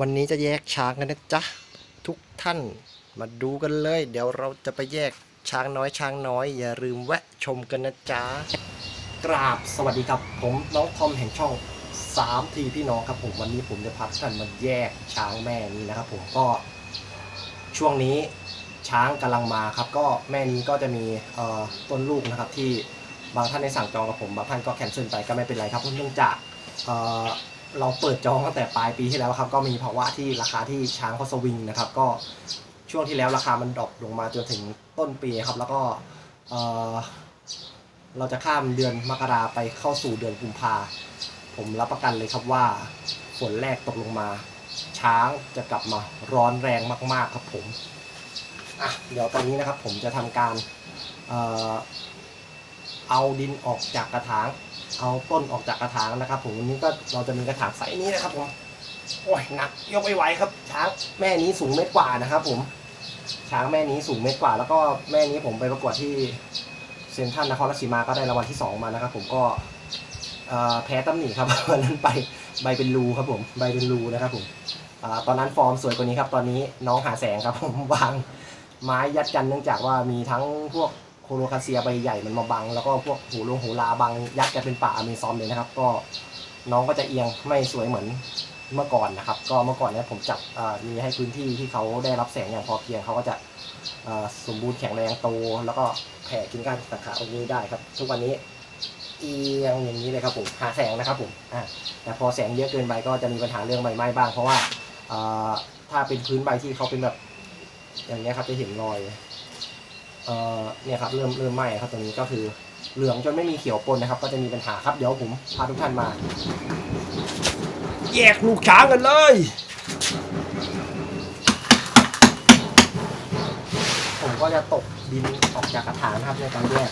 วันนี้จะแยกช้างกันนะจ๊ะ ทุกท่านมาดูกันเลย เดี๋ยวเราจะไปแยกช้างน้อยช้างน้อย อย่าลืมแวะชมกันนะจ๊ะ กราบสวัสดีครับ ผมน้องทอมแห่งช่องสามทีพี่น้องครับผมวันนี้ผมจะพาท่านมาแยกช้างแม่นี้นะครับ ผมก็ช่วงนี้ช้างกำลังมาครับ ก็แม่นี้ก็จะมีต้นลูกนะครับที่บางท่านได้สั่งจองกับผม บางท่านก็แคนเซิลไปก็ไม่เป็นไรครับเนื่องจาก เราเปิดจองตั้งแต่ปลายปีที่แล้วครับ ก็มีภาวะที่ราคาที่ช้างเขาสวิงนะครับ ก็ช่วงที่แล้วราคามันดรอปลงมาจนถึงต้นปีครับ แล้วก็เอ่อเราจะข้ามเดือนมกราไปเข้าสู่เดือนกุมภาผมรับประกันเลยครับว่าฝนแรกตกลงมา ช้างจะกลับมาร้อนแรงมาก ๆ ครับผมอะเดี๋ยวตอนนี้นะครับผมจะทำการเอ่อ เอาดินออกจากกระถาง เอาต้นออกจากกระถางนะครับ ผมวันนี้ก็เราจะมีกระถางไซส์นี้นะครับผมโอ้ยหนักยกไม่ไหวครับ ช้างแม่นี้สูงเมตรกว่านะครับ ผม ช้างแม่นี้สูงเมตรกว่า แล้วก็แม่นี้ผมไปประกวดที่เซนทรัลนครราชสีมาก็ได้รางวัลที่สองมานะครับ ผมก็แพ้ตำหนิครับวันนั้นไปใบเป็นรูครับผมใบเป็นรูนะครับผมอตอนนั้นฟอร์มสวยกว่านี้ครับ ตอนนี้น้องหาแสงครับผมวางไม้ยัดกันเนื่องจากว่ามีทั้งพวก โคโลคาเซียใบใหญ่มันมาบัง แล้วก็พวกหูลงหูลาบังยัดกันเป็นป่าอเมซอนเลยนะครับ ก็น้องก็จะเอียงไม่สวยเหมือนเมื่อก่อนนะครับ ก็เมื่อก่อนเนี่ยผมจับมีให้พื้นที่ที่เขาได้รับแสงอย่างพอเพียงเขาก็จะสมบูรณ์แข็งแรงโต แล้วก็แผ่กินก้านสาขาตรงนี้ได้ครับ ทุกวันนี้เอียงอย่างนี้เลยครับผมหาแสงนะครับผมอ่าแต่พอแสงเยอะเกินไปก็จะมีปัญหาเรื่องใบไม้บ้าง เพราะว่าอ่าถ้าเป็นพื้นใบที่เขาเป็นแบบอย่างเงี้ยครับจะเห็นรอย เอ่อเนี่ยครับเริ่มเริ่มไหม้ครับตรงนี้ก็คือเหลืองจนไม่มีเขียวปนนะครับ ก็จะมีปัญหาครับเดี๋ยวผมพาทุกท่านมา แยกลูกช้างกันเลยผมก็จะตกดินออกจากกระถางนะครับในการแยก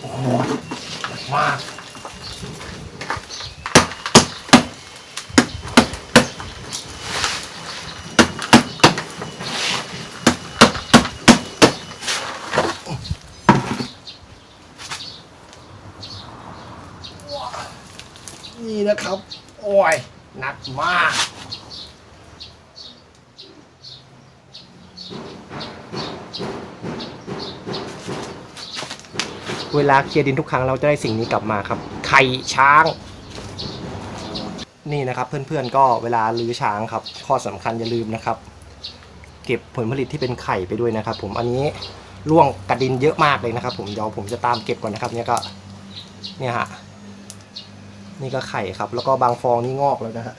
โอ้โหหนักมาก นี่นะครับ โอ้ย หนักมาก เวลาเคลียร์ดินทุกครั้งเราจะได้สิ่งนี้กลับมาครับ ไข่ช้าง นี่นะครับเพื่อนๆก็เวลาลื้อช้างครับ ข้อสำคัญอย่าลืมนะครับ เก็บผลผลิตที่เป็นไข่ไปด้วยนะครับ ผมอันนี้ร่วงกระดินเยอะมากเลยนะครับ ผมเดี๋ยวผมจะตามเก็บก่อนนะครับ เนี่ยก็เนี่ยฮะนี่ก็ไข่ครับ แล้วก็บางฟองนี่งอกแล้วนะฮะ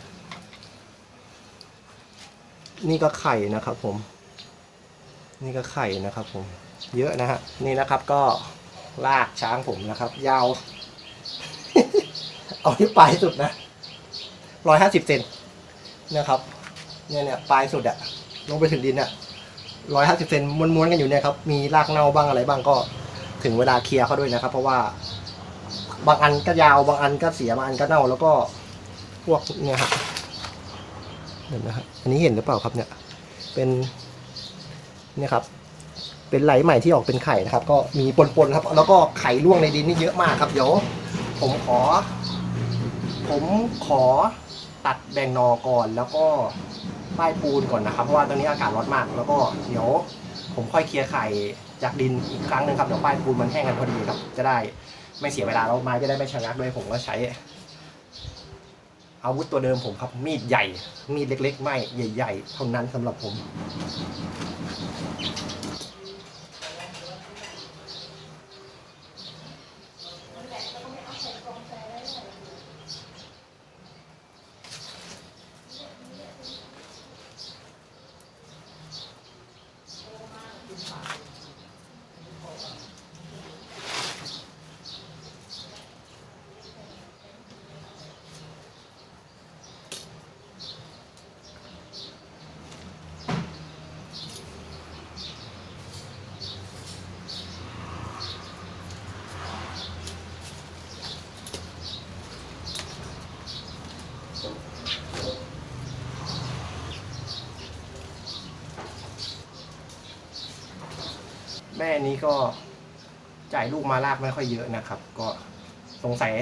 นี่ก็ไข่นะครับผม นี่ก็ไข่นะครับผม เยอะนะฮะ นี่นะครับก็ ลากช้างผมนะครับ ยาว เอาที่ปลายสุดนะร้อยห้าสิบเซนนะครับ เนี่ยเนี่ยปลายสุดอะลงไปถึงดินอะร้อยห้าสิบเซนม้วนๆกันอยู่เนี่ยครับ มีรากเน่าบ้างอะไรบ้างก็ถึงเวลาเคลียร์เขาด้วยนะครับ เพราะว่า บางอันก็ยาวบางอันก็เสียบางอันก็เน่า แล้วก็พวกเนี่ยครับเห็นนะฮะอันนี้เห็นหรือเปล่าครับเนี่ย เป็นเนี่ยครับ เป็นไหลใหม่ที่ออกเป็นไข่นะครับ ก็มีปนๆครับ แล้วก็ไข่ร่วงในดินนี่เยอะมากครับเดี๋ยวผมขอ ผมขอตัดแบ่งนอก่อนแล้วก็ป้ายปูนก่อนนะครับ เพราะว่าตอนนี้อากาศร้อนมาก แล้วก็เดี๋ยวผมค่อยเคลียร์ไข่จากดินอีกครั้งหนึ่งครับเดี๋ยวป้ายปูนมันแห้งกันพอดีครับ จะได้ไม่เสียเวลาแล้วไม้จะได้ไม่ชะงักด้วยผมก็ใช้อาวุธตัวเดิมผมครับ มีดใหญ่ มีดเล็ก ๆ ไม่ใหญ่ ๆ เท่านั้นสำหรับผม แม่นี้ก็จ่ายลูกมาลากไม่ค่อยเยอะนะครับ ก็สงสัย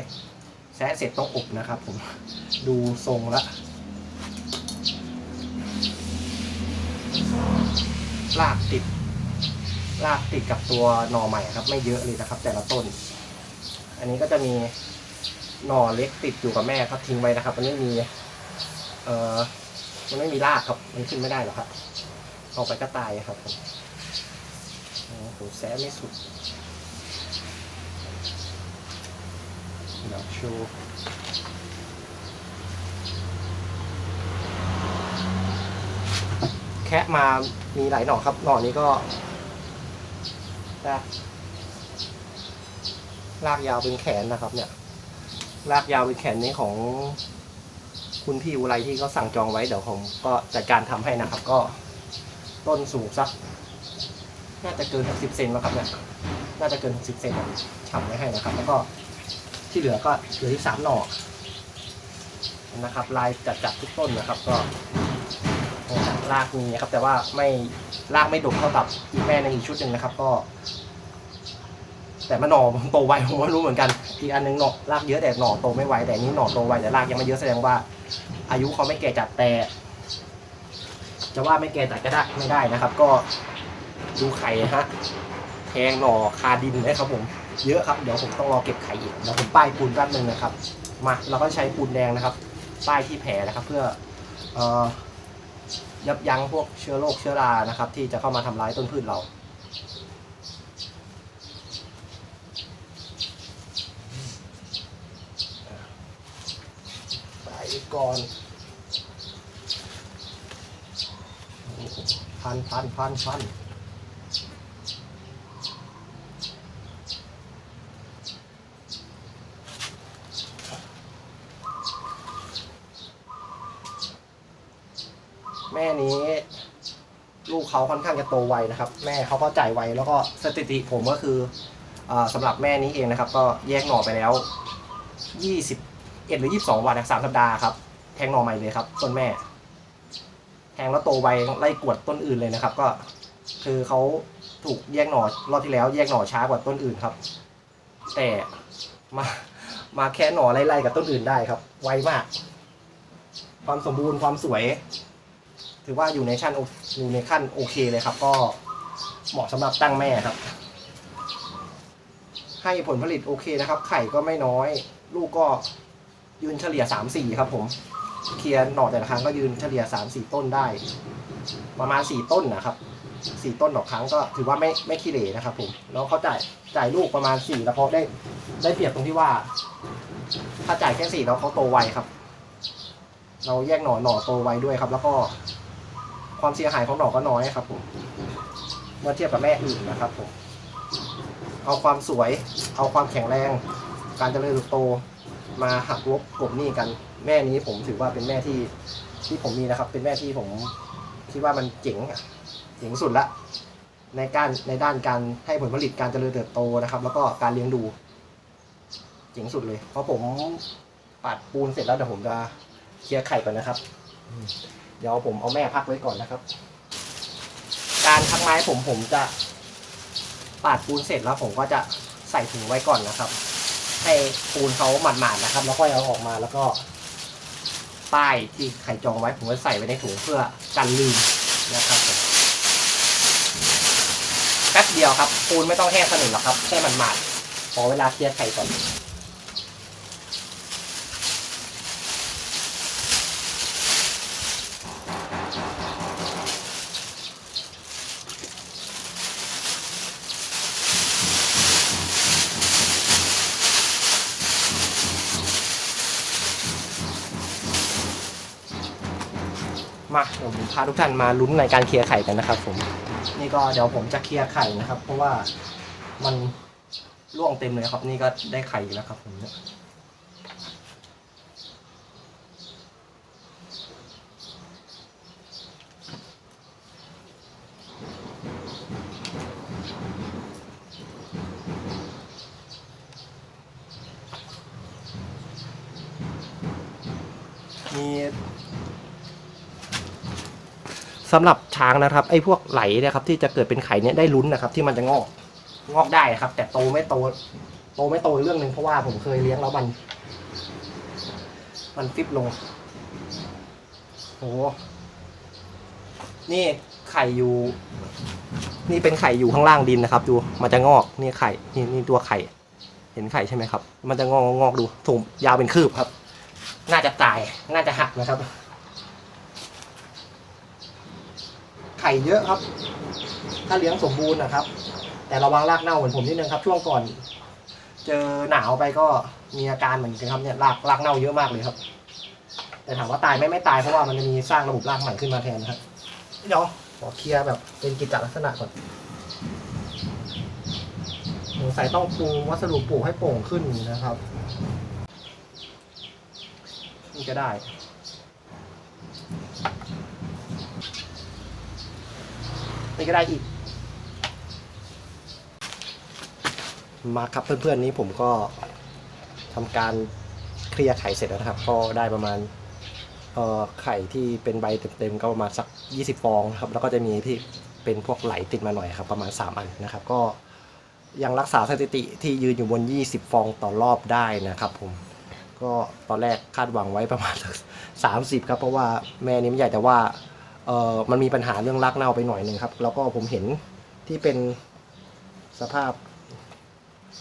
แซะเสร็จต้องอบนะครับผมดูทรงละลากติด ลากติดกับตัวหน่อใหม่ครับ ไม่เยอะเลยนะครับ แต่ละต้น อันนี้ก็จะมีหน่อเล็กติดอยู่กับแม่ครับทิ้งไว้นะครับมันไม่มี เอ่อมันไม่มีรากครับ มันขึ้นไม่ได้หรอกครับเอาไปก็ตายครับผม แซะไม่สุดเดี๋ยวโชว์แคะมามีหลายหน่อครับ หน่อนี้ก็นะลากยาวเป็นแขนนะครับ เนี่ย ลากยาวเป็นแขนนี้ของ คุณพี่อุไรที่เขาสั่งจองไว้เดี๋ยวผมก็จัดการทำให้นะครับ ก็ต้นสูงสัก น่าจะเกิน 60 เซนแล้วครับเนี่ยน่าจะเกิน 60 เซนทำไว้ให้นะครับ แล้วก็ที่เหลือก็เหลือที่สามหน่อนะครับ ลายจัดจัดๆทุกต้นนะครับ ก็รากมีนะครับ แต่ว่าไม่รากไม่ดกเท่ากับอีกแม่ในอีกชุดหนึ่งนะครับ ก็ แต่มันหน่อโตไวผมก็รู้เหมือนกันอีกอันหนึงหน่อรากเยอะแต่หน่อโตไม่ไวแต่อันนี้หน่อโตไวแต่รากยังไม่เยอะแสดงว่า อายุเขาไม่แก่จัดแต่จะว่าไม่แก่จัดก็ได้ไม่ได้นะครับ ก็ ดูไข่นะฮะแทงหน่อคาดินนะครับผมเยอะครับเดี๋ยวผมต้องรอเก็บไข่อีกเดี๋ยวผมป้ายปูนแป๊บนึงนะครับมาเราก็ใช้ปูนแดงนะครับ ป้ายที่แผลนะครับ เพื่ออยับยั้งพวกเชื้อโรคเชื้อรานะครับ ที่จะเข้ามาทำร้ายต้นพืชเราใส่ก่อนพันพันพันพัน แม่นี้ ลูกเขาค่อนข้างจะโตไวนะครับ แม่เขาก็จ่ายไวแล้วก็สถิติผมก็คืออสำหรับแม่นี้เองนะครับ ก็แยกหน่อไปแล้ว20เอ็ดหรือยี่สิบสองวันนะสามสัปดาห์ครับแทงหน่อใหม่เลยครับต้นแม่ แทงแล้วโตไวไล่กวดต้นอื่นเลยนะครับ ก็คือเขาถูกแยกหน่อรอบที่แล้ว แยกหน่อช้ากว่าต้นอื่นครับ แต่มามาแค่หน่อไล่ๆกับต้นอื่นได้ครับ ไวมาก ความสมบูรณ์ความสวย ถือว่าอยู่ในชั้นอยู่ในขั้นโอเคเลยครับ ก็เหมาะสำหรับตั้งแม่ครับ ให้ผลผลิตโอเคนะครับ ไข่ก็ไม่น้อย ลูกก็ยืนเฉลี่ยสามสี่ครับผมเคลียร์หน่อแต่ละครั้งก็ยืนเฉลี่ยสามสี่ต้นได้ ประมาณสี่ต้นนะครับสี่ต้นต่อครั้งก็ถือว่าไม่ไม่ขี้เหร่นะครับผมแล้วเขาจ่ายจ่ายลูกประมาณสี่แล้วเขาได้ได้เปรียบตรงที่ว่า ถ้าจ่ายแค่สี่แล้วเขาโตไวครับ เราแยกหน่อหน่อโตไวด้วยครับ แล้วก็ ความเสียหายของหนอก็น้อยครับผมเมื่อเทียบกับแม่อื่นนะครับผมเอาความสวย เอาความแข็งแรง การเจริญเติบโต มาหักลบกลบหนี้กัน แม่นี้ผมถือว่าเป็นแม่ที่ที่ผมมีนะครับ เป็นแม่ที่ผมคิดว่ามันเจ๋งเจ๋งสุดละในการในด้านการให้ผลผลิตการเจริญเติบโตนะครับ แล้วก็การเลี้ยงดูเจ๋งสุดเลย เพราะผมปัดปูนเสร็จแล้วเดี๋ยวผมจะเคลียร์ไข่ก่อนนะครับ เดี๋ยวผมเอาแม่พักไว้ก่อนนะครับ การพักไม้ผมผมจะปาดปูนเสร็จแล้วผมก็จะใส่ถุงไว้ก่อนนะครับ ให้ปูนเขาหมาดๆนะครับ แล้วค่อยเอาออกมาแล้วก็ ป้ายที่ไข่จองไว้ผมก็ใส่ไว้ในถุงเพื่อกันลืมนะครับแป๊บเดียวครับปูนไม่ต้องแห้งสนิทหรอกครับแค่มันหมาดๆขอเวลาเคลียร์ไข่ก่อน มาผมพาทุกท่านมาลุ้นในการเคลียร์ไข่กันนะครับผม นี่ก็เดี๋ยวผมจะเคลียร์ไข่นะครับ เพราะว่ามันร่วงเต็มเลยครับ นี่ก็ได้ไข่อีกแล้วครับผมเนี่ยมี สำหรับช้างนะครับไอ้พวกไหลเนะครับที่จะเกิดเป็นไข่เนี่ยได้ลุ้นนะครับ ที่มันจะงอกงอกได้ครับ แต่โตไม่โต โตไม่โตเรื่องหนึ่งเพราะว่าผมเคยเลี้ยงแล้วมัน มันฟิบลงโอ้นี่ไข่อยู่ นี่เป็นไข่อยู่ข้างล่างดินนะครับ ดูมันจะงอกนี่ไข่นี่นี่ตัวไข่ เห็นไข่ใช่ไหมครับ มันจะงอกงอกดูถุงยาวเป็นคืบครับ น่าจะตายน่าจะหักนะครับ ไข่เยอะครับ ถ้าเลี้ยงสมบูรณ์นะครับ แต่ระวังรากเน่าเหมือนผมนิดนึงครับ ช่วงก่อน เจอหนาวไปก็มีอาการเหมือนกันครับเนี่ยรากรากเน่าเยอะมากเลยครับ แต่ถามว่าตายไหม่ไม่ตายเพราะว่ามันจะมีสร้างระบบรากใหม่ขึ้นมาแทนนะครับเดี๋ยวขอเคลียร์แบบเป็นกิจลักษณะก่อนสงสัยต้องปรุงวัสดุปลูกให้โป่งขึ้นนะครับนี่ก็ได้ นี่ก็ได้อีก มาครับเพื่อนๆนี้ผมก็ทำการเคลียร์ไข่เสร็จแล้วนะครับ ก็ได้ประมาณเอ่อไข่ที่เป็นใบเต็มๆก็ประมาณสัก 20 ฟองนะครับ แล้วก็จะมีที่เป็นพวกไหลติดมาหน่อยครับประมาณ 3 อันนะครับ ก็ยังรักษาสถิติที่ยืนอยู่บน 20 ฟองต่อรอบได้นะครับผมก็ตอนแรกคาดหวังไว้ประมาณ 30 ครับ เพราะว่าแม่นี้ไม่ใหญ่แต่ว่า เออมันมีปัญหาเรื่องรากเน่าไปหน่อยหนึ่งครับ แล้วก็ผมเห็นที่เป็นสภาพ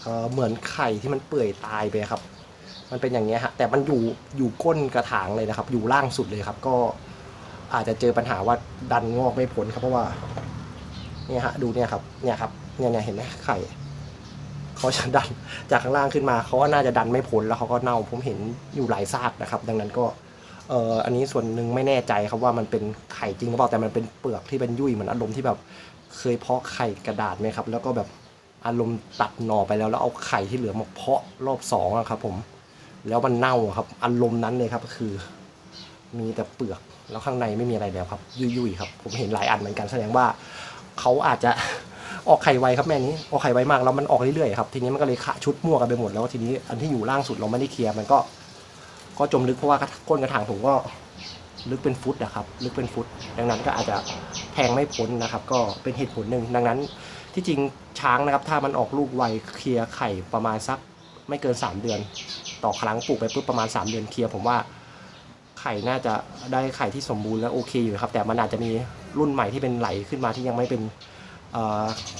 เอ่อเหมือนไข่ที่มันเปื่อยตายไปครับ มันเป็นอย่างเงี้ยฮะแต่มันอยู่อยู่ก้นกระถางเลยนะครับ อยู่ล่างสุดเลยครับ ก็อาจจะเจอปัญหาว่าดันงอกไม่พ้นครับ เพราะว่าเนี่ยฮะดูเนี่ยครับเนี่ยครับเนี่ยเนี่ยเห็นไหมไข่เขาจะดันจากข้างล่างขึ้นมาเขาก็น่าจะดันไม่พ้นแล้วเขาก็เน่าผมเห็นอยู่หลายซากนะครับ ดังนั้นก็ เอ่ออันนี้ส่วนหนึ่งไม่แน่ใจครับว่ามันเป็นไข่จริงหรือเปล่าแต่มันเป็นเปลือกที่เป็นยุ่ยเหมือนอารมณ์ที่แบบเคยเพาะไข่กระดาษไหมครับ แล้วก็แบบอารมณ์ตัดหน่อไปแล้วแล้วเอาไข่ที่เหลือมาเพาะรอบสองอะครับ ผม แล้วมันเน่าครับ อารมณ์นั้นเลยครับคือ มีแต่เปลือกแล้วข้างในไม่มีอะไรแล้วครับ ยุ่ยๆครับ ผมเห็นหลายอันเหมือนกันแสดงว่าเขาอาจจะออกไข่ไวครับแม่นี้ออกไข่ไวมากแล้วมันออกเรื่อยๆครับทีนี้มันก็เลยขะชุดมั่วกันไปหมดแล้วทีนี้อันที่อยู่ล่างสุดเราไม่ได้เคลียร์มันก็ ก็จมลึกเพราะว่าก้นกระถางผมก็ลึกเป็นฟุตอะครับ ลึกเป็นฟุต ดังนั้นก็อาจจะแทงไม่พ้นนะครับ ก็เป็นเหตุผลหนึ่งดังนั้นที่จริงช้างนะครับ ถ้ามันออกลูกไวเคลียไข่ประมาณสักไม่เกิน 3 เดือน ต่อครั้งปลูกไปปุ๊บประมาณ 3 เดือนเคลียผมว่าไข่น่าจะได้ไข่ที่สมบูรณ์และโอเคอยู่ครับ แต่มันอาจจะมีรุ่นใหม่ที่เป็นไหลขึ้นมาที่ยังไม่เป็น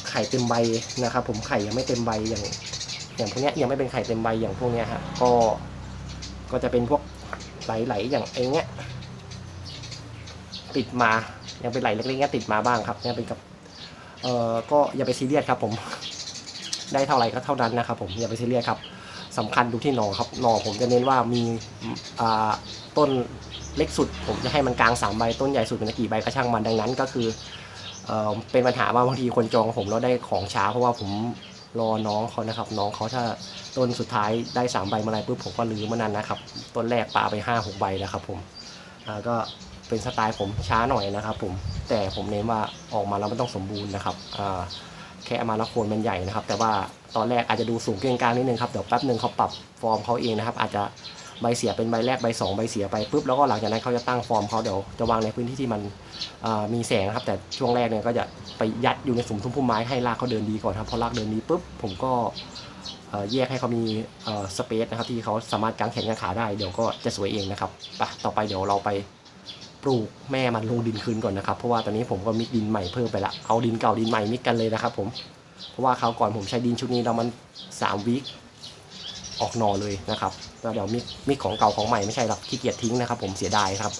ไข่เต็มใบนะครับ ผมไข่ยังไม่เต็มใบอย่างอย่างพวกนี้ยังไม่เป็นไข่เต็มใบอย่างพวกนี้ยฮะก็ ก็จะเป็นพวกไหลๆอย่างไอ้เนี้ยติดมายังเป็นไหลเล็กๆเนี้ยติดมาบ้างครับเนี่ยเป็นกับเอ่อก็อย่าไปซีเรียสครับ ผมได้เท่าไหร่ก็เท่านั้นนะครับ ผมอย่าไปซีเรียสครับสำคัญดูที่หนอครับหนอผมจะเน้นว่ามีอ่าต้นเล็กสุด ผมจะให้มันกลางสามใบต้นใหญ่สุดเป็นกี่ใบก็ช่างมันดังนั้นก็คือเอ่อเป็นปัญหาว่าบางทีคนจองผมแล้วได้ของช้าเพราะว่าผม รอน้องเขานะครับ น้องเขาถ้าต้นสุดท้ายได้สามใบเมื่อไรปุ๊บผมก็ลืมเมื่อนั้นนะครับต้นแรกปาไปห้าหกใบแล้วครับ ผมก็เป็นสไตล์ผมช้าหน่อยนะครับ ผมแต่ผมเน้นว่าออกมาแล้วมันต้องสมบูรณ์นะครับแค่มาแล้วโคนมันใหญ่นะครับ แต่ว่าตอนแรกอาจจะดูสูงเกินกลางนิดนึงครับเดี๋ยวแป๊บหนึ่งเขาปรับฟอร์มเขาเองนะครับ อาจจะ ใบเสียเป็นใบแรกใบสองใบเสียไปปุ๊บแล้วก็หลังจากนั้นเขาจะตั้งฟอร์มเขาเดี๋ยวจะวางในพื้นที่ที่มันมีแสงครับ แต่ช่วงแรกเนี่ยก็จะไปยัดอยู่ในสุมทุ่มพุ่มไม้ให้รากเขาเดินดีก่อนครับพอรากเดินดีปุ๊บผมก็แยกให้เขามีสเปซนะครับที่เขาสามารถกางแขนกางขาได้เดี๋ยวก็จะสวยเองนะครับไปต่อไปเดี๋ยวเราไปปลูกแม่มันลงดินคืนก่อนนะครับ เพราะว่าตอนนี้ผมก็มิกดินใหม่เพิ่มไปละเอาดินเก่าดินใหม่มิกกันเลยนะครับผมเพราะว่าคราวก่อนผมใช้ดินชุดนี้แล้วมันสามวิค ออกหน่อเลยนะครับแล้วเดี๋ยวมิกมิกของเก่าของใหม่ไม่ใช่หรอกขี้เกียจทิ้งนะครับผมเสียดายครับ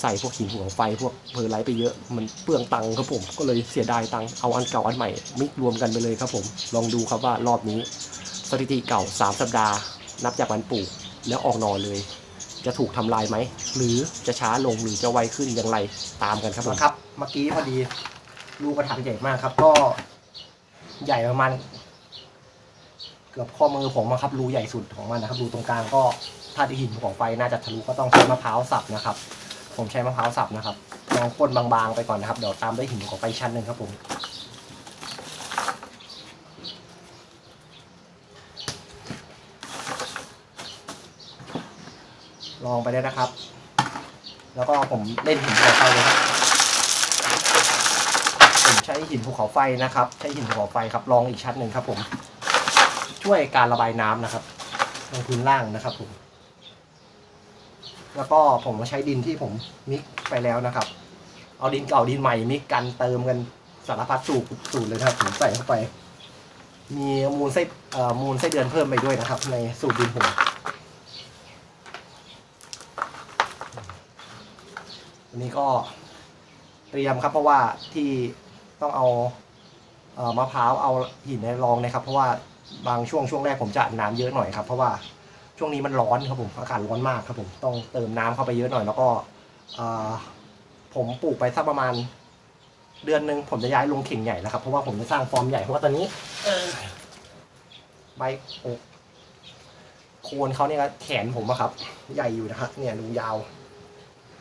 ใส่พวกหินหัวไฟพวกเพลไลท์ไปเยอะมันเปลืองตังค์ครับผมก็เลยเสียดายตังค์เอาอันเก่าอันใหม่มิกรวมกันไปเลยครับผมลองดูครับว่ารอบนี้สถิติเก่า 3 สัปดาห์ นับจากวันปลูกแล้วออกหน่อเลย จะถูกทำลายไหมหรือจะช้าลงหรือจะไวขึ้นอย่างไรตามกันครับผมครับ เมื่อกี้พอดีรูกระถางใหญ่มากครับ ก็ใหญ่ประมาณ เกือบข้อมือผมอะครับรูใหญ่สุดของมันนะครับรูตรงกลางก็ถ้าที่หินของไฟน่าจะทะลุก็ต้องใช้มะพร้าวสับนะครับ ผมใช้มะพร้าวสับนะครับลองก้นบางๆไปก่อนนะครับเดี๋ยวตามด้วยหินของไฟชั้นหนึ่งครับผมลองไปได้นะครับ แล้วก็ผมเล่นหินภูเของไฟเลยครับใช้หินภูเขาไฟนะครับ ใช้หินภูเขาไฟครับรองอีกชั้นหนึ่งครับผม ช่วยการระบายน้ำนะครับตรงพื้นล่างนะครับผม แล้วก็ผมมาใช้ดินที่ผมมิกไปแล้วนะครับ เอาดินเก่าดินใหม่มิกกันเติมกันสารพัดสูตรสูตรเลยนะครับผมใส่เข้าไป มีมูลไส้เอ่อมูลไส้เดือนเพิ่มไปด้วยนะครับ ในสูตรดินผมอันนี้ก็เตรียมครับ เพราะว่าที่ต้องเอาเอ่อมะพร้าวเอาหินในรองนะครับ เพราะว่า บางช่วงช่วงแรกผมจะน้ำเยอะหน่อยครับ เพราะว่าช่วงนี้มันร้อนครับผมอากาศร้อนมากครับผมต้องเติมน้ำเข้าไปเยอะหน่อย แล้วก็เอ่อผมปลูกไปสักประมาณ เดือนหนึ่งผมจะย้ายลงเข่งใหญ่แล้วครับเพราะว่าผมจะสร้างฟอร์มใหญ่เพราะว่าตอนนี้เอ่อใบอกโคนเขาเนี่ยแขนผมอะครับ ใหญ่อยู่นะครับเนี่ยดูยาว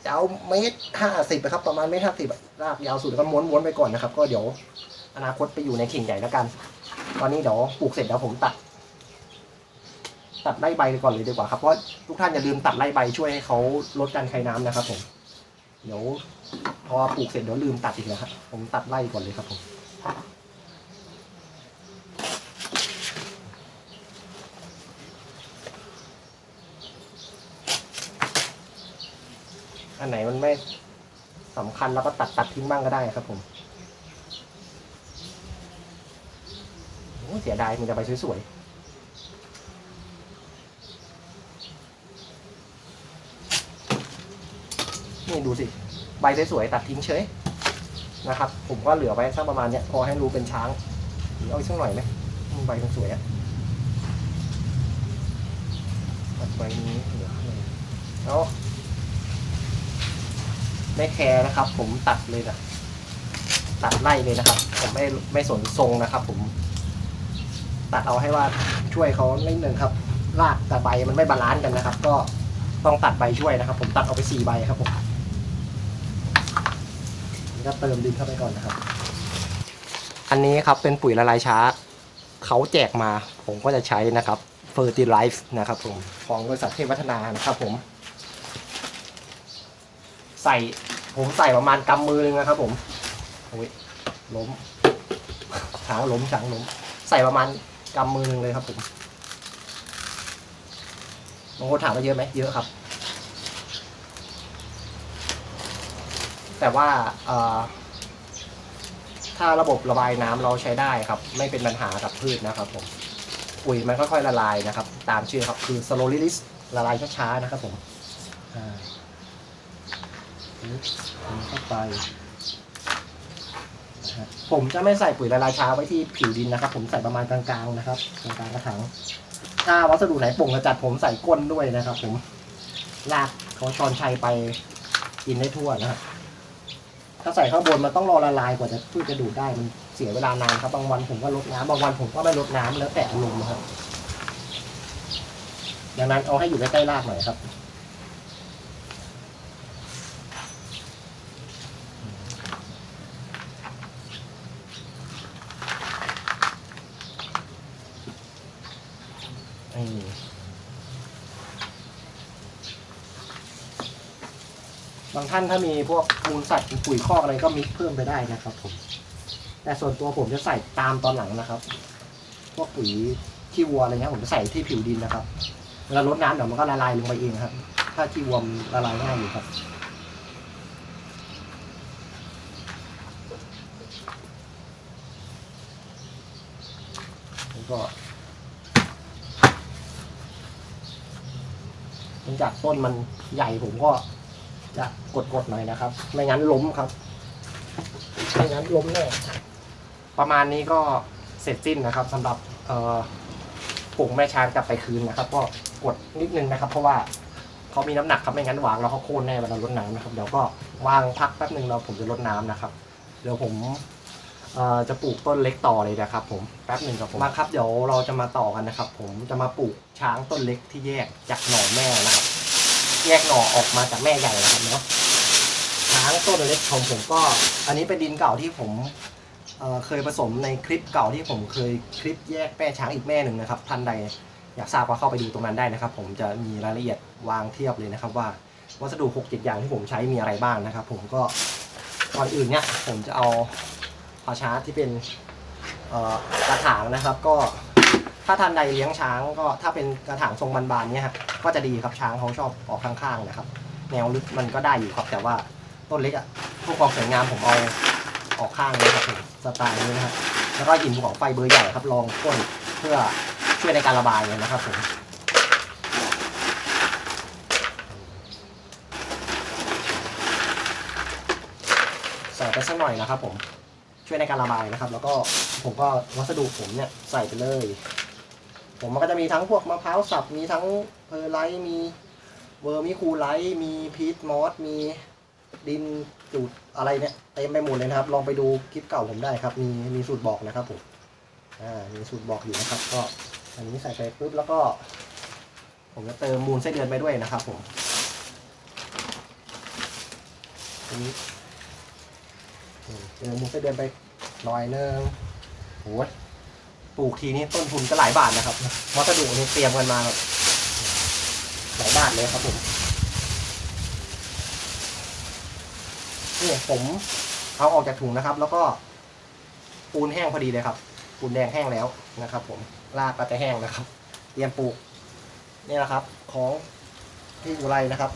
ยาวเมตรห้าสิบครับ ประมาณเมตรห้าสิบรากยาวสุดแล้วก็ม้วนๆไปก่อนนะครับ ก็เดี๋ยวอนาคตไปอยู่ในเข่งใหญ่แล้วกัน ตอนนี้เดี๋ยวปลูกเสร็จแล้วผมตัด ตัดไล่ใบก่อนเลยดีกว่าครับเพราะทุกท่านอย่าลืมตัดไล่ใบช่วยให้เขาลดการคายน้ำนะครับ ผม เดี๋ยวพอปลูกเสร็จเดี๋ยวลืมตัดอีกนะครับผมตัดไล่ก่อนเลยครับผมอันไหนมันไม่สำคัญแล้วก็ตัดตัดทิ้งบ้างก็ได้ครับผมโอ้ เสียดายมันจะไปสวยๆนี่ดูสิ ใบสวยๆตัดทิ้งเฉยนะครับ ผมก็เหลือไว้สักประมาณเนี้ยพอให้รู้เป็นช้างหรือเอาอีกสักหน่อยไหมใบมันสวยอะตัดใบนี้เหลือหน่อยแล้วไม่แคร์นะครับ ผมตัดเลยนะตัดไล่เลยนะครับ ผมไม่ไม่สนทรงนะครับ ผม ตัดเอาให้ว่าช่วยเขานิดนึงครับรากกับใบมันไม่บาลานซ์กันนะครับ ก็ต้องตัดใบช่วยนะครับ ผมตัดเอาไปสี่ใบครับผมนี่ก็เติมดินเข้าไปก่อนนะครับ อันนี้ครับเป็นปุ๋ยละลายช้าเขาแจกมาผมก็จะใช้นะครับ Fertilize นะครับผมของบริษัทเทพวัฒนานะครับผม ใส่ผมใส่ประมาณกำมือนึงนะครับผมโอ้ยล้มเท้าล้มช้างล้ม ใส่ประมาณ กำมือนึงเลยครับผมบางคนถามว่าเยอะไหมเยอะครับ แต่ว่าถ้าระบบระบายน้ำเราใช้ได้ครับ ไม่เป็นปัญหากับพืชนะครับผมปุ๋ยมันค่อยๆละลายนะครับ ตามชื่อครับคือ slow release ละลายช้าๆนะครับผมอ่าเข้าไป ผมจะไม่ใส่ปุ๋ยละลายช้าไว้ที่ผิวดินนะครับ ผมใส่ประมาณกลางๆนะครับกลางๆกระถางถ้าวัสดุไหนป่งกระจัดผมใส่ก้นด้วยนะครับ ผมลากเขาชอนชัยไปกินได้ทั่วนะครับถ้าใส่ข้างบนมันต้องรอละลายกว่าจะพืชจะดูดได้มันเสียเวลานานครับบางวันผมก็ลดน้ำบางวันผมก็ไม่ลดน้ำแล้วแต่อารมณ์นะครับดังนั้นเอาให้อยู่ใกล้ๆรากหน่อยครับ ให้บางท่านถ้ามีพวกมูลสัตว์ปุ๋ยคอกอะไรก็มิกเพิ่มไปได้นะครับผม แต่ส่วนตัวผมจะใส่ตามตอนหลังนะครับ พวกปุ๋ยขี้วัวอะไรเงี้ยผมจะใส่ที่ผิวดินนะครับ เวลาลดน้ำเดี๋ยวมันก็ละลายลงไปเองครับ ถ้าขี้วัวละลายง่ายอยู่ครับ แล้วก็เนื่องจาก ต้นมันใหญ่ผมก็จะกดๆหน่อยนะครับ ไม่งั้นล้มครับ ไม่งั้นล้มแน่ประมาณนี้ก็เสร็จสิ้นนะครับสำหรับเอ่อปลูกแม่ช้างกลับไปคืนนะครับ ก็กดนิดนึงนะครับ เพราะว่าเขามีน้ำหนักครับไม่งั้นวางแล้วเขาโค่นแน่เวลารดน้ำนะครับเดี๋ยวก็วางพักแป๊บนึงเราผมจะรดน้ำนะครับ เดี๋ยวผมจะปลูกต้นเล็กต่อเลยนะครับ ผมแป๊บหนึ่งครับผมมาครับเดี๋ยวเราจะมาต่อกันนะครับ ผมจะมาปลูกช้างต้นเล็กที่แยกจากหน่อแม่นะครับ แยกหน่อออกมาจากแม่ใหญ่นะครับเนาะช้างต้นเล็กของผมก็ อันนี้เป็นดินเก่าที่ผมเเคยผสมในคลิปเก่าที่ผมเคยคลิปแยกแม่ช้างอีกแม่หนึ่งนะครับท่านใดอยากทราบก็เข้าไปดูตรงนั้นได้นะครับ ผมจะมีรายละเอียดวางเทียบเลยนะครับ ว่าวัสดุ6 7อย่างที่ผมใช้มีอะไรบ้างนะครับ ผมก็ก่อนอื่นเนี่ยผมจะเอาพาชาร์จที่เป็นกระถางนะครับ ก็ ถ้าท่านใดเลี้ยงช้างก็ถ้าเป็นกระถางทรงบานๆเนี่ยฮะก็จะดีครับช้างเขาชอบออกข้างๆนะครับ แนวลึกมันก็ได้อยู่ครับ แต่ว่าต้นเล็กอะพวกความสวยงามผมเอาออกข้างเลยครับผมสไตล์นี้นะครับแล้วก็หินภูเขาไฟเบอร์ใหญ่ครับรองก้นเพื่อช่วยในการระบายเลยนะครับผมใส่ไปสักหน่อยนะครับผมช่วยในการระบายนะครับ แล้วก็ผมก็วัสดุผมเนี่ยใส่ไปเลย ผมมันก็จะมีทั้งพวกมะพร้าวสับ มีทั้งเพอร์ไลท์มีเวอร์มิคูไลท์มีพีทมอสมีดินจูดอะไรเนี่ยเต็มไปหมดเลยนะครับ ลองไปดูคลิปเก่าผมได้ครับ มีมีสูตรบอกนะครับผมอ่ามีสูตรบอกอยู่นะครับ ก็อันนี้ใส่ไปปุ๊บแล้วก็ ผมจะเติมมูลไส้เดือนไปด้วยนะครับ ผมอันนี้เออมุกไส้เดือนไปหน่อยนึงโหป ลูกทีนี้ต้นทุนก็หลายบาทนะครับวัสดุนี่เตรียมกันมาแบบหลายบาทเลยครับผมนี่ผมเอาออกจากถุงนะครับ แล้วก็ปูนแห้งพอดีเลยครับ ปูนแดงแห้งแล้วนะครับ ผมรากก็จะแห้งนะครับ เตรียมปลูกนี่แหละครับ ของพี่อุไรนะครับ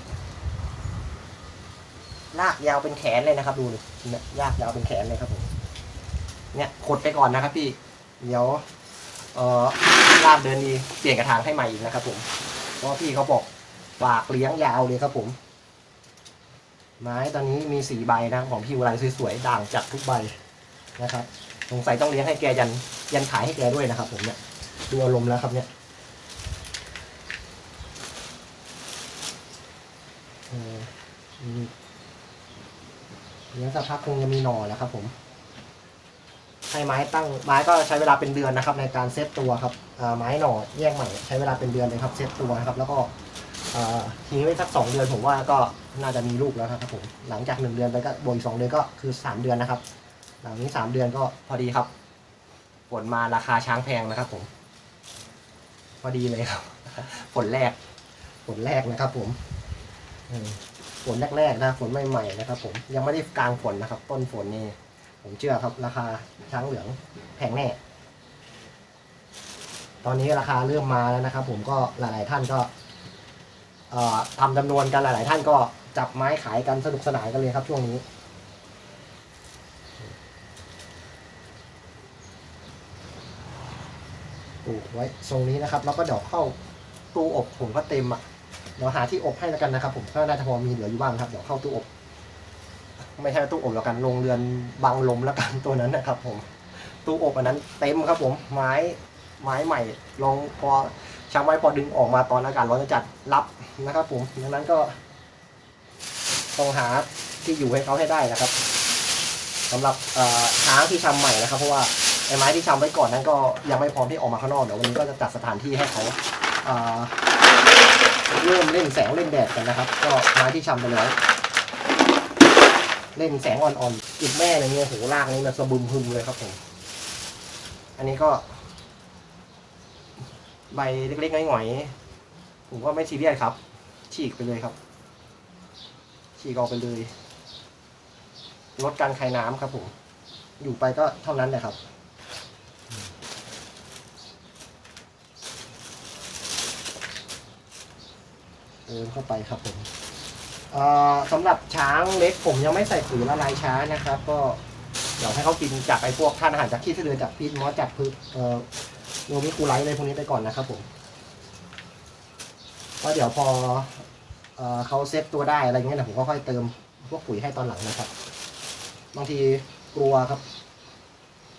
ลากยาวเป็นแขนเลยนะครับ ดูเนี่ยลากยาวเป็นแขนเลยครับผมเนี่ยขดไปก่อนนะครับพี่ เดี๋ยว เอ่อลากเดินดีเปลี่ยนกระถางให้ใหม่อีกนะครับผมเพราะพี่เขาบอกฝากเลี้ยงยาวเลยครับผม ไม้ตอนนี้มีสีใบนะของพี่อุไรสวยๆด่างจัดทุกใบนะครับสงสัยต้องเลี้ยงให้แกยันยันขายให้แกด้วยนะครับ ผมเนี่ยดูอารมณ์แล้วครับเนี่ยเออมีเลี้ยงสักพักคงจะมีหน่อแล้วครับผม ให้ไม้ตั้งไม้ก็ใช้เวลาเป็นเดือนนะครับ ในการเซตตัวครับไม้หน่อแยกใหม่ใช้เวลาเป็นเดือนเลยครับเซตตัวนะครับ แล้วก็ทิ้งไว้สักสองเดือนผมว่าก็น่าจะมีลูกแล้วครับผมหลังจากหนึ่งเดือนไปก็บวกอีกสองเดือนก็คือสามเดือนนะครับ หลังนี้สามเดือนก็พอดีครับฝนมาราคาช้างแพงนะครับ ผม พอดีเลยครับฝนแรกฝนแรกนะครับ ผมอืมฝนแรกๆนะฝนใหม่ๆนะครับ ผมยังไม่ได้กลางฝนนะครับ ต้นฝนนี่ ผมเชื่อครับ ราคาช้างเหลืองแพงแน่ ตอนนี้ราคาเริ่มมาแล้วนะครับ ผมก็หลาย ๆ ท่านก็ทำจำนวนกันหลาย ๆ ท่านก็จับไม้ขายกันสนุกสนานกันเลยครับช่วงนี้ปลูกไว้ทรงนี้นะครับ แล้วก็เดี๋ยวเข้าตู้อบผมก็เต็มอะเดี๋ยวหาที่อบให้แล้วกันนะครับ ผมก็น่าจะพอมีเหลืออยู่บ้างครับเดี๋ยวเข้าตู้อบ ไม่ใช่ตู้อบแล้วกันโรงเรือนบังลมแล้วกันตัวนั้นนะครับ ผมตู้อบอันนั้นเต็มครับ ผมไม้ไม้ใหม่ลองพอช้างไว้พอดึงออกมาตอนอากาศร้อนจัดรับนะครับ ผมดังนั้นก็ต้องหาที่อยู่ให้เขาให้ได้นะครับสำหรับช้างที่ชำใหม่นะครับ เพราะว่าไอ้ไม้ที่ชำไว้ก่อนนั้นก็ยังไม่พร้อมที่ออกมาข้างนอกเดี๋ยววันนี้ก็จะจัดสถานที่ให้เขาเอ่อเริ่มเล่นแสงเล่นแดดกันนะครับ ก็ไม้ที่ชำไปแล้ว เล่นแสงอ่อนๆจุดแม่อะไรเงี้ยโหรากนี่มันสะบึมพึมเลยครับผมอันนี้ก็ ใบเล็กๆง่อยๆผมว่าไม่ซีเรียสครับ ฉีกไปเลยครับ ฉีกออกไปเลยลดการคายน้ำครับผม อยู่ไปก็เท่านั้นแหละครับเดินเข้าไปครับผม สำหรับช้างเล็กผมยังไม่ใส่ปุ๋ยละลายช้านะครับ ก็เดี๋ยวให้เขากินจากไอ้พวกทานอาหารจากขี้เสลือจากพีทมอสจากพืชเอ่อโนมิคูไลท์อะไรพวกนี้ไปก่อนนะครับผมก็เดี๋ยวพอเอ่อเขาเซ็ตตัวได้อะไรเงี้ยนะผมก็ค่อยเติมพวกปุ๋ยให้ตอนหลังนะครับ บางทีกลัวครับ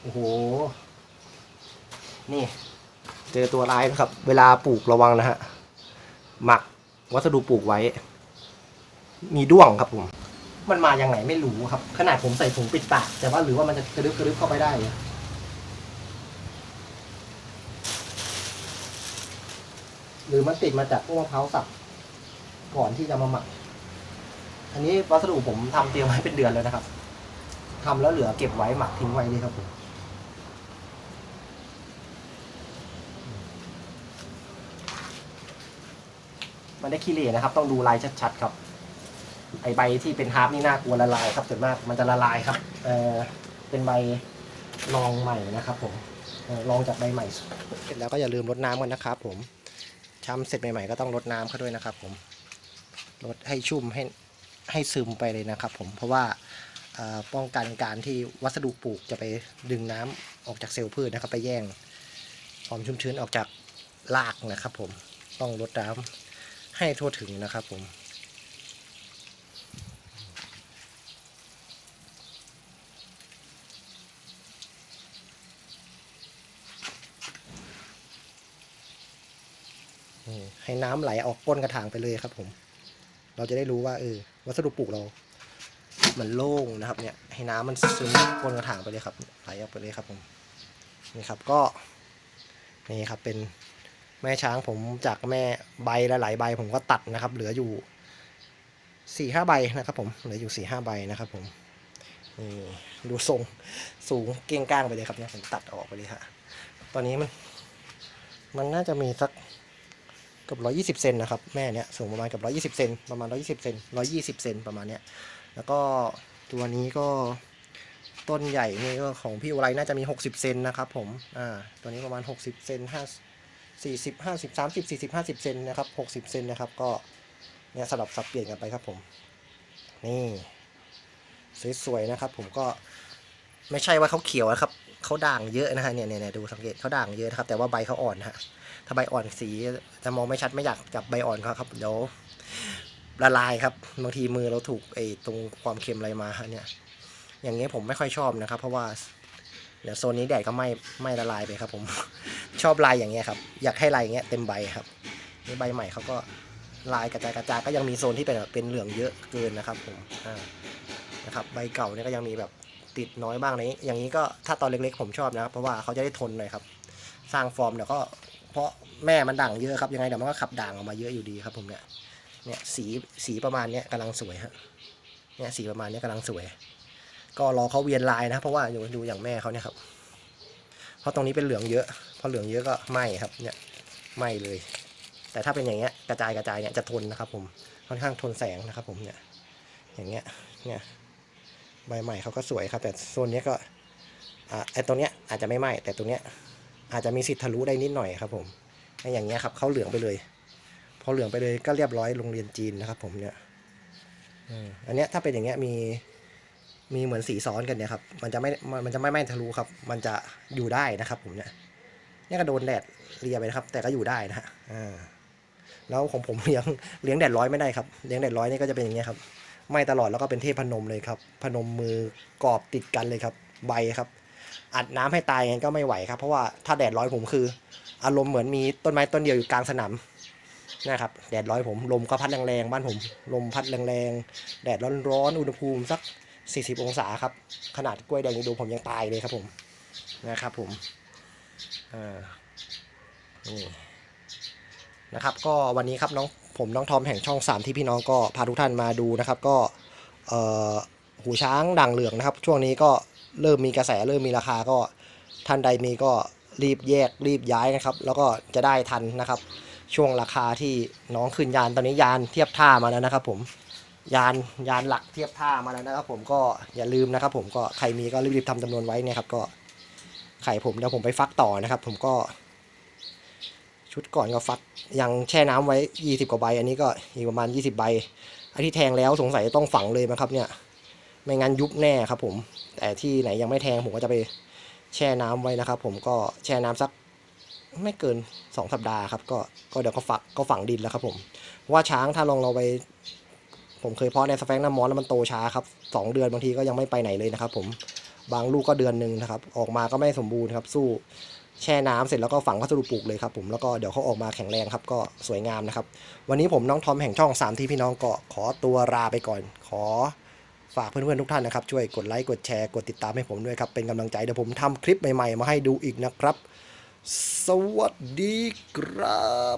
โอ้โห นี่ เจอตัวร้ายนะครับ เวลาปลูกระวังนะฮะ หมักวัสดุปลูกไว้ มีด้วงครับผม มันมาอย่างไงไม่รู้ครับ ขนาดผมใส่ถุงปิดปาก แต่ว่าหรือว่ามันจะกระดึบกระดึบเข้าไปได้อะหรือมันติดมาจากพวกมะพร้าวสับก่อนที่จะมาหมัก อันนี้วัสดุผมทำเตรียมไว้เป็นเดือนเลยนะครับทำแล้วเหลือเก็บไว้หมักทิ้งไว้เลยครับผมมันได้ขี้เหร่นะครับ ต้องดูลายชัดๆครับ ไอใบที่เป็นฮาร์ปนี่น่ากลัวละลายครับส่วนมากมันจะละลายครับเออเป็นใบลองใหม่นะครับผมออลองจากใบใหม่ เสร็จแล้วก็อย่าลืมรดน้ำกันนะครับผมช้ำเสร็จใหม่ๆก็ต้องรดน้ำเขาด้วยนะครับผมรดให้ชุ่มให้ให้ซึมไปเลยนะครับผมเพราะว่าป้องกันการที่วัสดุปลูกจะไปดึงน้ำออกจากเซลล์พืชนะครับ ไปแย่งความชุ่มชื้นออกจากรากนะครับ ผมต้องรดน้ำให้ทั่วถึงนะครับ ผม อืม ให้น้ำไหลออกก้นกระถางไปเลยครับ ผม เราจะได้รู้ว่าเออวัสดุปลูกเรา มันโล่งนะครับ เนี่ย ให้น้ำมันซึมก้นกระถางไปเลยครับ ไหลออกไปเลยครับ ผมนี่ครับก็นี่ครับเป็นแม่ช้างผมจากแม่ใบละหลายใบผมก็ตัดนะครับ เหลืออยู่สี่ห้าใบนะครับ ผมเหลืออยู่สี่ห้าใบนะครับ ผมนี่ดูทรงสูงเก้งก้างไปเลยครับเนี่ยผมตัดออกไปเลยฮะตอนนี้มัน มันน่าจะมีสัก กับร้อยี่สิบเซนนะครับแม่เนี้ยสูงประมาณกับร้อยี่สิบเซนประมาณร้อยี่สิบเซนร้อยี่สิบเซนประมาณเนี้ยแล้วก็ตัวนี้ก็ต้นใหญ่นี่ก็ของพี่อุไรน่าจะมีหกสิบเซนนะครับผม อ่า ตัวนี้ประมาณหกสิบเซนห้าสี่สิบห้าสิบสามสิบสี่สิบห้าสิบเซนนะครับหกสิบเซนนะครับ ก็เนี่ยสลับสับเปลี่ยนกันไปครับผม นี่สวยๆนะครับ ผมก็ไม่ใช่ว่าเขาเขียวนะครับเขาด่างเยอะนะฮะเนี่ยเนี่ยเนี่ยดูสังเกตเขาด่างเยอะนะครับ แต่ว่าใบเขาอ่อนฮะ ถ้าใบอ่อนสีจะมองไม่ชัดไม่อยากจับใบอ่อนเขาครับเดี๋ยวละลายครับบางทีมือเราถูกไอ้ตรงความเค็มอะไรมาเนี่ยอย่างเงี้ยผมไม่ค่อยชอบนะครับ เพราะว่าเดี๋ยวโซนนี้แดดก็ไม่ไม่ละลายไปครับ ผม ชอบลายอย่างเงี้ยครับ อยากให้ลายอย่างเงี้ยเต็มใบครับนี่ใบใหม่เขาก็ลายกระจายกระจายก็ยังมีโซนที่เป็นเป็นเหลืองเยอะเกินนะครับ ผมอ่านะครับ ใบเก่าเนี่ยก็ยังมีแบบติดน้อยบ้างนี้ อย่างนี้ก็ถ้าตอนเล็กๆ ผมชอบนะครับ เพราะว่าเขาจะได้ทนหน่อยครับ สร้างฟอร์มเดี๋ยวก็ เพราะแม่มันด่างเยอะครับยังไงเดี๋ยวมันก็ขับด่างออกมาเยอะอยู่ดีครับผมเนี่ยเนี่ยสีสีประมาณเนี้ยกำลังสวยฮะเนี่ยสีประมาณเนี้ยกำลังสวย ก็รอเขาเวียนลายนะ เพราะว่าอยู่ดูอย่างแม่เขาเนี่ยครับเพราะตรงนี้เป็นเหลืองเยอะพอเหลืองเยอะก็ไหม้ครับเนี่ยไหม้เลย แต่ถ้าเป็นอย่างเงี้ยกระจายกระจายเนี่ยจะทนนะครับ ผมค่อนข้างทนแสงนะครับ ผมเนี่ยอย่างเงี้ยเนี่ยใบใหม่เขาก็สวยครับ แต่โซนเนี้ยก็อ่าไอ้ตัวเนี้ยอาจจะไม่ไหม้แต่ตัวเนี้ย อาจจะมีสิทธิ์ทะลุได้นิดหน่อยครับผมอย่างเงี้ยครับเขาเหลืองไปเลย พอเหลืองไปเลยก็เรียบร้อยโรงเรียนจีนนะครับ ผมเนี่ยอันเนี้ยถ้าเป็นอย่างเงี้ยมีมีเหมือนสีซ้อนกันเนี่ยครับ มันจะไม่ มันจะไม่ไม้ทะลุครับ มันจะอยู่ได้นะครับ ผมเนี่ย เนี่ยก็โดนแดดเรียไปนะครับ แต่ก็อยู่ได้นะฮะอ่าแล้วของผมเลี้ยงเลี้ยงแดดร้อยไม่ได้ครับ เลี้ยงแดดร้อยนี่ก็จะเป็นอย่างเงี้ยครับ ไม้ตลอดแล้วก็เป็นเทพพนมเลยครับ พนมมือกรอบติดกันเลยครับ ใบครับ อัดน้ำให้ตายงั้นก็ไม่ไหวครับ เพราะว่าถ้าแดดร้อยผมคือ อารมณ์เหมือนมีต้นไม้ต้นเดียวอยู่กลางสนามนะครับแดดร้อยผมลมก็พัดแรงๆบ้านผม ลมพัดแรงๆแดดร้อนๆอุณหภูมิสัก 40 องศาครับ ขนาดกล้วยแดงยังดูผมยังตายเลยครับผมนะครับผมอ่านี่นะครับ ก็วันนี้ครับน้องผมน้องทอมแห่งช่อง 3 ที่พี่น้องก็พาทุกท่านมาดูนะครับ ก็หูช้างด่างเหลืองนะครับ ช่วงนี้ก็ เริ่มมีกระแสเริ่มมีราคาก็ท่านใดมีก็รีบแยกรีบย้ายนะครับ แล้วก็จะได้ทันนะครับ ช่วงราคาที่น้องขึ้นยานตอนนี้ยานเทียบท่ามาแล้วนะครับ ผมยานยานหลักเทียบท่ามาแล้วนะครับ ผมก็อย่าลืมนะครับ ผมก็ใครมีก็รีบๆทำจำนวนไว้เนี่ยครับก็ไข่ผมเดี๋ยวผมไปฟักต่อนะครับ ผมก็ ชุดก่อนก็ฟักยังแช่น้ำไว้ 20 กว่าใบ อันนี้ก็อีกประมาณ 20 ใบอันที่แทงแล้วสงสัยจะต้องฝังเลยนะครับเนี่ย ไม่งั้นยุบแน่ครับผม แต่ที่ไหนยังไม่แทงผมก็จะไปแช่น้ำไว้นะครับ ผมก็แช่น้ำสักไม่เกินสองสัปดาห์ครับ ก็ก็เดี๋ยวก็ฝักก็ฝังดินแล้วครับผมว่าช้างถ้าลองเราไป ผมเคยเพาะในสแฟงน้ำมอนแล้วมันโตช้าครับสองเดือนบางทีก็ยังไม่ไปไหนเลยนะครับ ผมบางลูกก็เดือนหนึ่งนะครับ ออกมาก็ไม่สมบูรณ์ครับสู้แช่น้ำเสร็จแล้วก็ฝังวัสดุปลูกเลยครับผมแล้วก็เดี๋ยวเขาออกมาแข็งแรงครับ ก็สวยงามนะครับ วันนี้ผมน้องทอมแห่งช่อง3ที่พี่น้องก็ขอตัวลาไปก่อน ขอ ฝากเพื่อนๆทุกท่านนะครับช่วยกดไลค์กดแชร์กดติดตามให้ผมด้วยครับเป็นกำลังใจเดี๋ยวผมทำคลิปใหม่ๆ มาให้ดูอีกนะครับ สวัสดีครับ